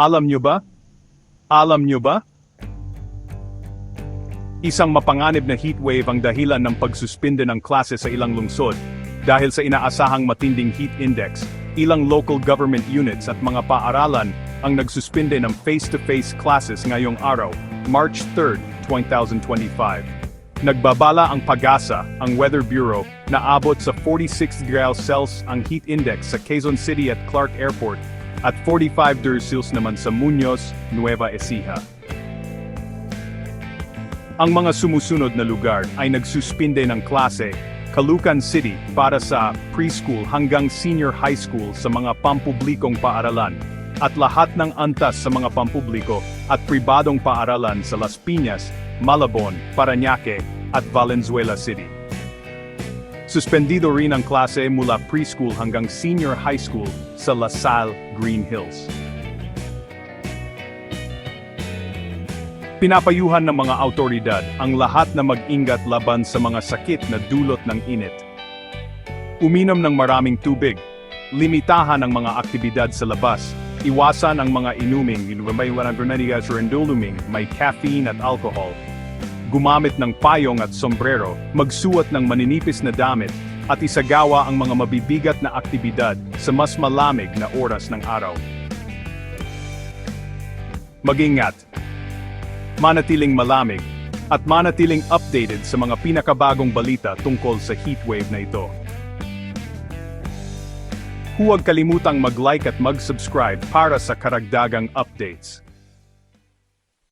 Alam nyo ba? Alam nyo ba? Isang mapanganib na heatwave ang dahilan ng pagsuspinde ng klase sa ilang lungsod. Dahil sa inaasahang matinding heat index, ilang local government units at mga paaralan ang nagsuspinde ng face-to-face classes ngayong araw, March 3, 2025. Nagbabala ang pag-asa, ang Weather Bureau, na abot sa 46 graus Celsius ang heat index sa Quezon City at Clark Airport at 45 degrees Celsius naman sa Muñoz, Nueva Ecija. Ang mga sumusunod na lugar ay nagsuspinde ng klase, Caloocan City para sa preschool hanggang senior high school sa mga pampublikong paaralan, at lahat ng antas sa mga pampubliko at pribadong paaralan sa Las Piñas, Malabon, Parañaque, at Valenzuela City. Suspendido rin ang klase mula preschool hanggang senior high school sa La Salle, Green Hills. Pinapayuhan ng mga autoridad ang lahat na mag-ingat laban sa mga sakit na dulot ng init. Uminom ng maraming tubig, limitahan ang mga aktibidad sa labas, iwasan ang mga inuming may 190 renduluming, may caffeine at alcohol, gumamit ng payong at sombrero, magsuot ng maninipis na damit, at isagawa ang mga mabibigat na aktibidad sa mas malamig na oras ng araw. Mag-ingat, manatiling malamig, at manatiling updated sa mga pinakabagong balita tungkol sa heatwave na ito. Huwag kalimutang mag-like at mag-subscribe para sa karagdagang updates.